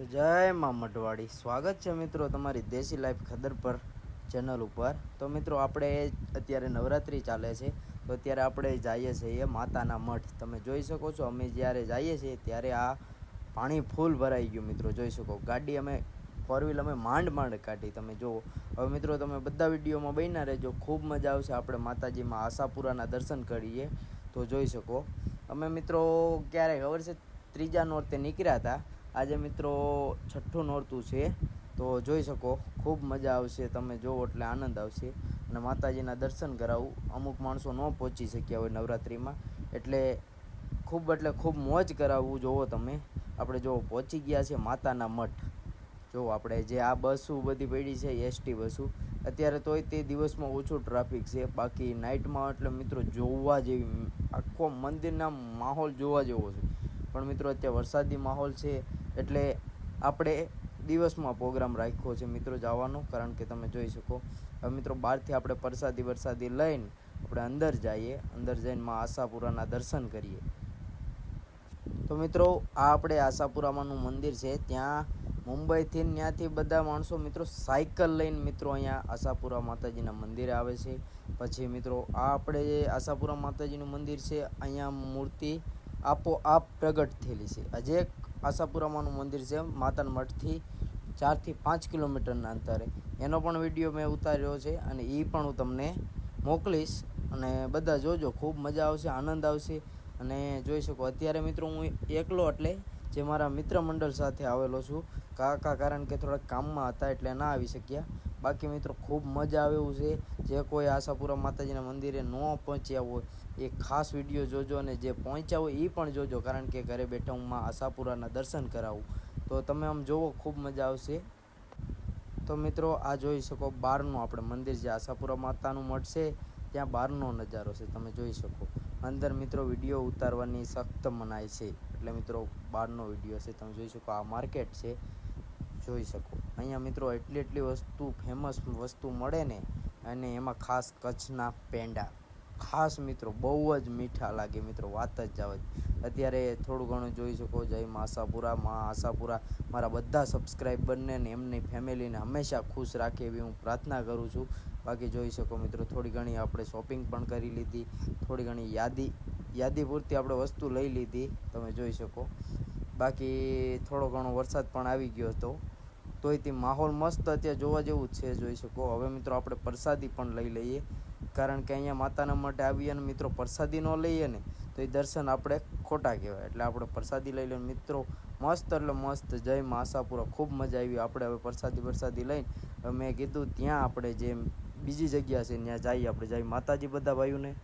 તો જય માં મઢવાડી. સ્વાગત છે મિત્રો તમારી દેશી લાઈફ ખદર પર ચેનલ ઉપર. તો મિત્રો આપણે અત્યારે નવરાત્રિ ચાલે છે. તો અત્યારે આપણે જઈએ છીએ માતાના મઠ તમે જોઈ શકો છો અમે જ્યારે જઈએ છીએ ત્યારે આ પાણી ફૂલ ભરાઈ ગયું મિત્રો. જોઈ શકો, ગાડી અમે ફોર વ્હીલ અમે માંડ માંડ કાઢી. તમે જુઓ, હવે મિત્રો તમે બધા વિડીયોમાં બન્યા રહેજો. ખૂબ મજા આવશે આપણે માતાજીમાં આશાપુરાના દર્શન કરીએ તો જોઈ શકો. અમે મિત્રો ક્યારે ખબર છે? ત્રીજા નોરતે નીકળ્યા હતા. આજે મિત્રો છઠ્ઠું નોરતું છે, તો જોઈ શકો, ખૂબ મજા આવશે, તમે જોવો એટલે આનંદ આવશે. અને માતાજીના દર્શન કરાવું. અમુક માણસો ન પહોંચી શક્યા હોય નવરાત્રિમાં. એટલે ખૂબ એટલે ખૂબ મોજ કરાવવું જોવો તમે. આપણે જો પહોંચી ગયા છે માતાના મઠ. જો આપણે જે આ બસો બધી પડી છે, એસટી બસો, અત્યારે તોય તે દિવસમાં ઓછું ટ્રાફિક છે. બાકી નાઇટમાં એટલે મિત્રો જોવા જેવી આખો મંદિરના માહોલ જોવા જેવો છે. પણ મિત્રો અત્યારે વરસાદી માહોલ છે. એટલે આપણે દિવસમાં પ્રોગ્રામ રાખ્યો છે મિત્રો જવાનો, કારણ કે તમે જોઈ શકો. હવે મિત્રો બહારથી આપણે પરસાદી વરસાદી લઈને આપણે અંદર જઈએ, અંદર જઈને માં આશાપુરાના દર્શન કરીએ. તો મિત્રો, આ આપણે આશાપુરામાંનું મંદિર છે. ત્યાં મુંબઈથી ત્યાંથી બધા માણસો મિત્રો સાયકલ લઈને મિત્રો અહીંયા આશાપુરા માતાજીના મંદિરે આવે છે. પછી મિત્રો, આ આપણે આશાપુરા માતાજીનું મંદિર છે, અહીંયા મૂર્તિ આપોઆપ પ્રગટ થયેલી છે. આજે આશાપુરામાંનું મંદિર છે, માતાના મઠથી ચારથી પાંચ કિલોમીટરના અંતરે. એનો પણ વીડિયો મેં ઉતાર્યો છે અને એ પણ હું તમને મોકલીશ અને બધા જોજો, ખૂબ મજા આવશે, આનંદ આવશે અને જોઈ શકો. અત્યારે મિત્રો હું એકલો એટલે જે મારા મિત્ર મંડળ સાથે આવેલો છું. કાકા કારણ કે થોડાક કામમાં હતા એટલે ના આવી શક્યા. બાકી મિત્રો ખૂબ મજા આવે એવું છે. જે કોઈ આશાપુરા માતાજીના મંદિરે ન પહોંચ્યા હોય, એ ખાસ વીડિયો જોજો અને જે પહોંચ્યા હોય એ પણ જોજો. કારણ કે ઘરે બેઠા હું માં આશાપુરાના દર્શન કરાવું. તો તમે આમ જોવો, ખૂબ મજા આવશે. તો મિત્રો, આ જોઈ શકો બહારનું આપણે મંદિર. જે આશાપુરા માતાનું મઠ ત્યાં બહારનો નજારો છે. તમે જોઈ શકો. અંદર મિત્રો વીડિયો ઉતારવાની સખ્ત મનાય છે. એટલે મિત્રો, બહારનો વીડિયો છે, તમે જોઈ શકો આ માર્કેટ છે. જોઈ શકો. અહીંયા મિત્રો એટલી એટલી વસ્તુ ફેમસ વસ્તુ મળે ને, અને એમાં ખાસ કચ્છના પેંડા. ખાસ મિત્રો, બહુ જ મીઠા લાગે મિત્રો, વાત જ જાવ અત્યારે થોડું ઘણું જોઈ શકો, જય મા આશાપુરા મા આશાપુરા. મારા બધા સબસ્ક્રાઈબરને ને એમની ફેમિલીને હંમેશા ખુશ રાખે એવી હું પ્રાર્થના કરું છું. બાકી જોઈ શકો મિત્રો, થોડી ઘણી આપણે શોપિંગ પણ કરી લીધી, થોડી ઘણી યાદી યાદી પૂરતી આપણે વસ્તુ લઈ લીધી, તમે જોઈ શકો. બાકી થોડો ઘણો વરસાદ પણ આવી ગયો હતો. તોય તે માહોલ મસ્ત અત્યારે જોવા જેવું જ છે, જોઈ શકો. હવે મિત્રો આપણે પ્રસાદી પણ લઈ લઈએ. કારણ કે અહીંયા માતાના માટે આવીએ અને મિત્રો, પ્રસાદી ન લઈએ ને તો એ દર્શન આપણે ખોટા કહેવાય. એટલે આપણે પ્રસાદી લઈ લઈને મિત્રો મસ્ત, એટલે મસ્ત. જય મા આશાપુરા. ખૂબ મજા આવી. આપણે હવે પ્રસાદી પ્રસાદી લઈને મેં કીધું ત્યાં આપણે જે બીજી જગ્યા છે, ત્યાં જઈએ આપણે. જય માતાજી બધા ભાઈઓને.